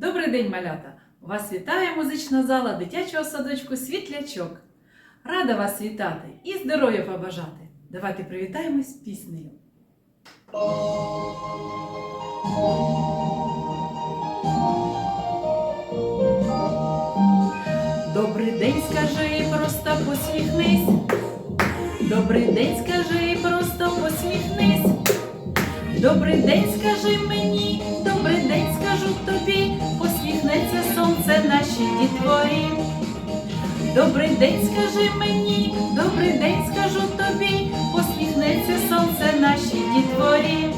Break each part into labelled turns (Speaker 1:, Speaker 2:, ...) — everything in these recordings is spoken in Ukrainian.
Speaker 1: Добрий день, малята! Вас вітає музична зала дитячого садочку Світлячок. Рада вас вітати і здоров'я побажати. Давайте привітаємось піснею. Добрий день, скажи, просто посміхнись. Добрий день, скажи, просто посміхнись. Добрий день, скажи Добрий день, скажи мені, добрий день скажу тобі, посміхнеться сонце нашій дітворі.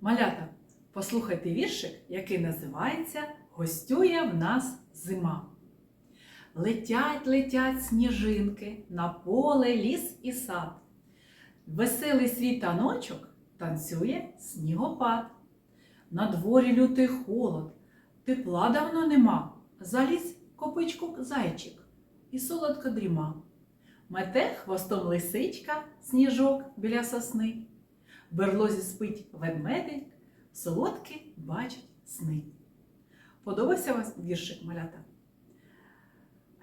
Speaker 1: Малята, послухайте віршик, який називається Гостює в нас зима. Летять, летять сніжинки на поле, ліс і сад. Веселий свій таночок танцює снігопад. На дворі лютий холод, тепла давно нема. Заліз копичку зайчик і солодко дріма. Мете хвостом лисичка сніжок біля сосни. В берлозі спить ведмедик, солодкі бачить сни. Подобався вас віршик малята?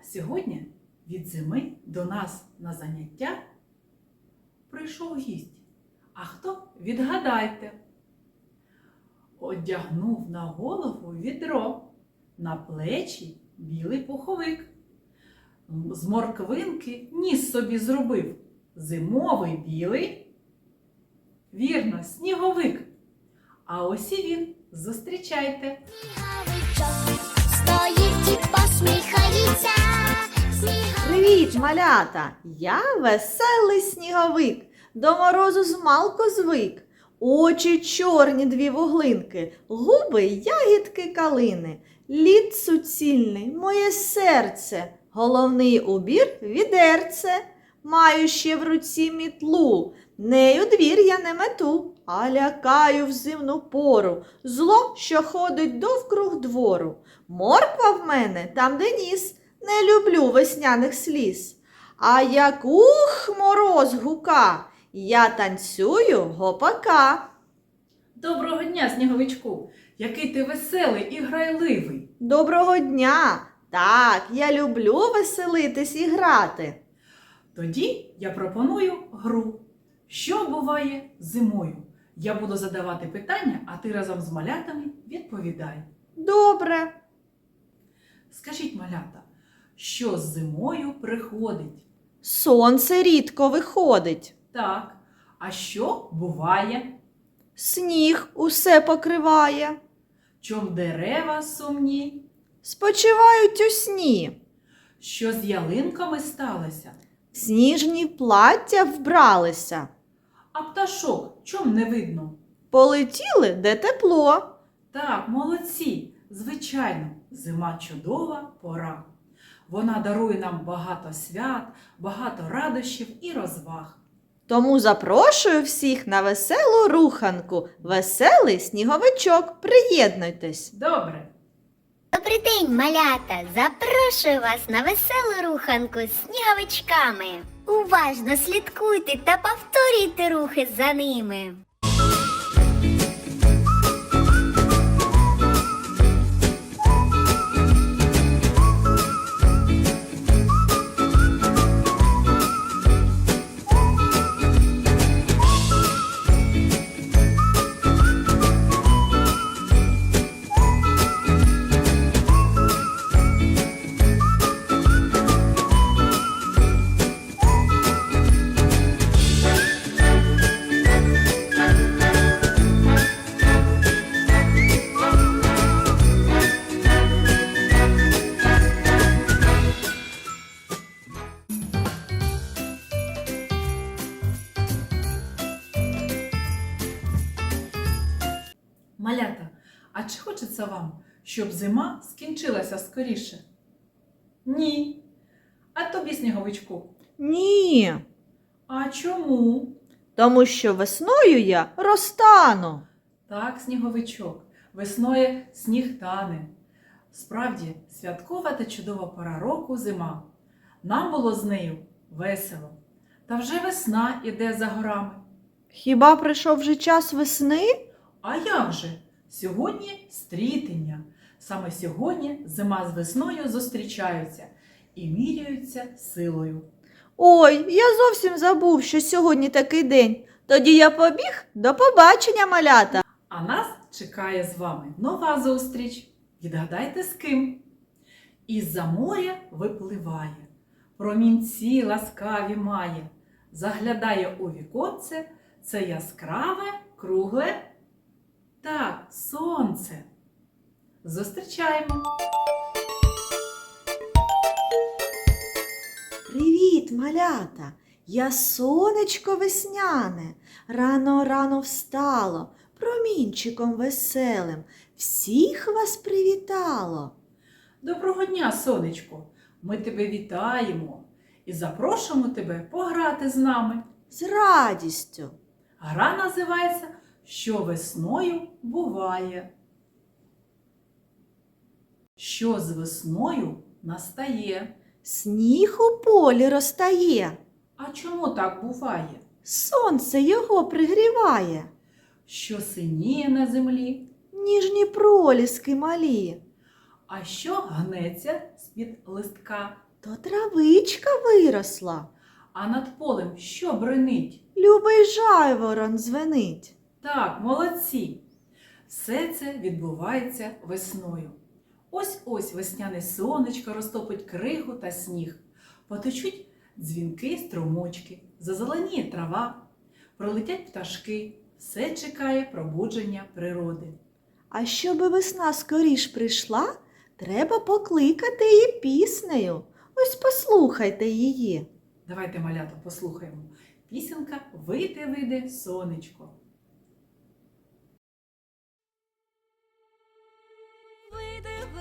Speaker 1: А сьогодні від зими до нас на заняття прийшов гість. А хто? Відгадайте. Одягнув на голову відро, на плечі білий пуховик. З морквинки ніс собі зробив. Зимовий білий. Вірно, сніговик. А ось і він. Зустрічайте.
Speaker 2: Привіт, малята! Я веселий сніговик, до морозу змалку звик. Очі чорні дві вуглинки, губи ягідки калини, лід суцільний, моє серце, головний убір відерце. Маю ще в руці мітлу, нею двір я не мету, а лякаю в зимну пору, зло, що ходить довкруг двору. Морква в мене там, де ніс, не люблю весняних сліз. А як ух мороз гука, я танцюю гопака.
Speaker 1: Доброго дня, сніговичку! Який ти веселий і грайливий.
Speaker 2: Доброго дня! Так, я люблю веселитись і грати.
Speaker 1: Тоді я пропоную гру. Що буває зимою? Я буду задавати питання, а ти разом з малятами відповідай.
Speaker 2: Добре.
Speaker 1: Скажіть, малята, що з зимою приходить?
Speaker 2: Сонце рідко виходить.
Speaker 1: Так, а що буває?
Speaker 2: Сніг усе покриває.
Speaker 1: Чом дерева сумні?
Speaker 2: Спочивають у сні.
Speaker 1: Що з ялинками сталося?
Speaker 2: В сніжні плаття вбралися.
Speaker 1: А пташок чом не видно?
Speaker 2: Полетіли, де тепло.
Speaker 1: Так, молодці, звичайно, зима чудова пора. Вона дарує нам багато свят, багато радощів і розваг.
Speaker 2: Тому запрошую всіх на веселу руханку. Веселий сніговичок. Приєднуйтесь.
Speaker 1: Добре.
Speaker 3: Добрий день, малята! Запрошую вас на веселу руханку з сніговичками. Уважно слідкуйте та повторюйте рухи за ними.
Speaker 1: Малята, а чи хочеться вам, щоб зима скінчилася скоріше? Ні. А тобі, сніговичку?
Speaker 2: Ні,
Speaker 1: А чому?
Speaker 2: тому що весною я розтану.
Speaker 1: Так, сніговичок, весною сніг тане. Справді, святкова та чудова пора року зима. Нам було з нею весело. Та вже весна іде за горами.
Speaker 2: Хіба прийшов вже час весни?
Speaker 1: А як же? Сьогодні стрітення. Саме сьогодні зима з весною зустрічаються і міряються силою.
Speaker 2: Ой, я зовсім забув, що сьогодні такий день. Тоді я побіг до побачення, малята.
Speaker 1: А нас чекає з вами нова зустріч. Відгадайте з ким? Із-за моря випливає, промінці ласкаві має, заглядає у віконце, це яскраве, кругле. Так, сонце. Зустрічаємо.
Speaker 2: Привіт, малята! Я сонечко весняне, рано рано встало, промінчиком веселим, всіх вас привітало.
Speaker 1: Доброго дня, сонечко! Ми тебе вітаємо і запрошуємо тебе пограти з нами.
Speaker 2: З радістю.
Speaker 1: Гра називається Що весною буває. Що з весною настає?
Speaker 2: Сніг у полі розтає,
Speaker 1: А чому так буває?
Speaker 2: сонце його пригріває,
Speaker 1: Що синіє на землі?
Speaker 2: ніжні проліски малі,
Speaker 1: А що гнеться з-під листка?
Speaker 2: то травичка виросла,
Speaker 1: А над полем що бренить?
Speaker 2: любий жайворон звенить.
Speaker 1: Так, молодці! Все це відбувається весною. Ось ось весняне сонечко розтопить кригу та сніг. Потечуть дзвінки, струмочки, зазеленіє трава, пролетять пташки, все чекає пробудження природи.
Speaker 2: А щоби весна скоріш прийшла, треба покликати її піснею. Ось послухайте її.
Speaker 1: Давайте, малята, послухаємо. Пісенка Вийде, вийде сонечко.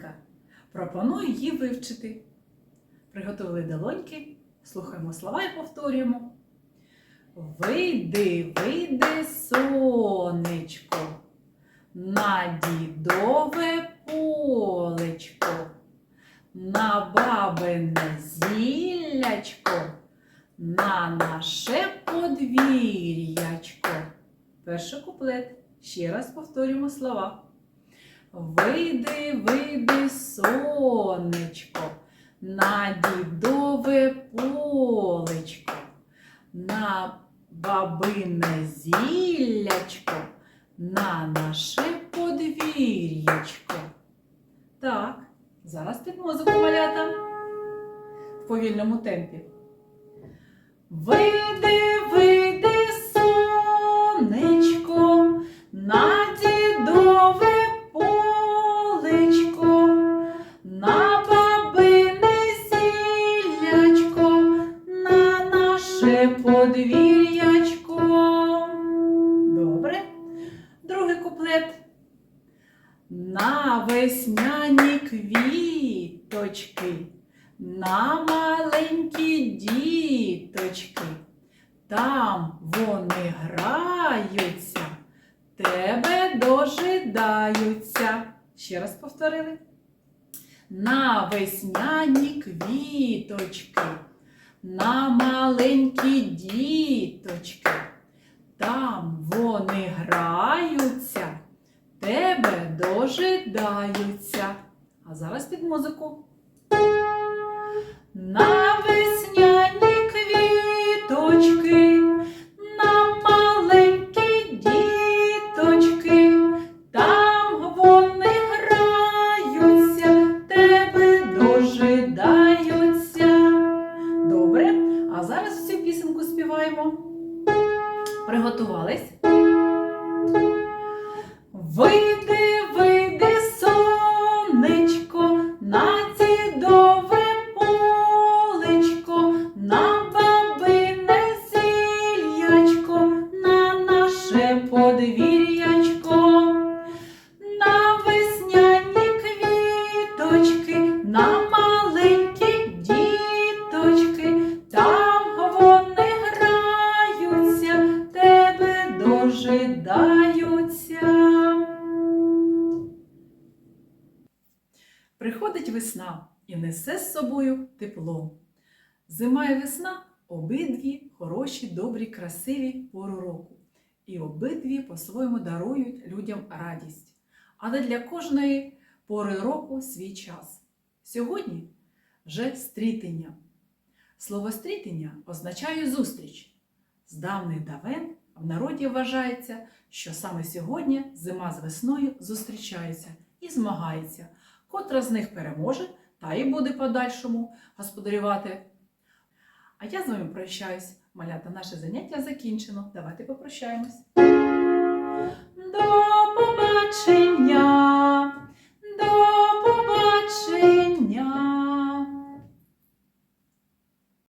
Speaker 1: Гарна. Пропоную її вивчити. Приготували долоньки, слухаємо слова і повторюємо. Вийди, вийди, сонечко, на дідове полечко, на бабине зіллячко, на наше подвір'ячко. Перший куплет. Ще раз повторюємо слова. Вийди, вийди, сонечко, на дідове полечко, на бабине зіллячко, на наше подвір'ячко. Так, зараз під музику малята в повільному темпі. Вийди, на маленькі діточки. Там вони граються, тебе дожидаються. Ще раз повторили. На весняні квіточки, на маленькі діточки. Там вони граються, тебе дожидаються. А зараз під музику. На весняні квіточки, на маленькі діточки, там вони граються, тебе дожидаються. Добре, а зараз всю пісенку співаємо. Приготувались? Вийди, собою тепло. Зима і весна обидві хороші, добрі, красиві пору року. І обидві по-своєму дарують людям радість. Але для кожної пори року свій час. Сьогодні вже стрітення. Слово стрітення означає зустріч. З давних давен в народі вважається, що саме сьогодні зима з весною зустрічаються і змагаються, котра з них переможе та і буде подальшому господарювати. А я з вами прощаюсь. Малята, наше заняття закінчено. Давайте попрощаємось. До побачення!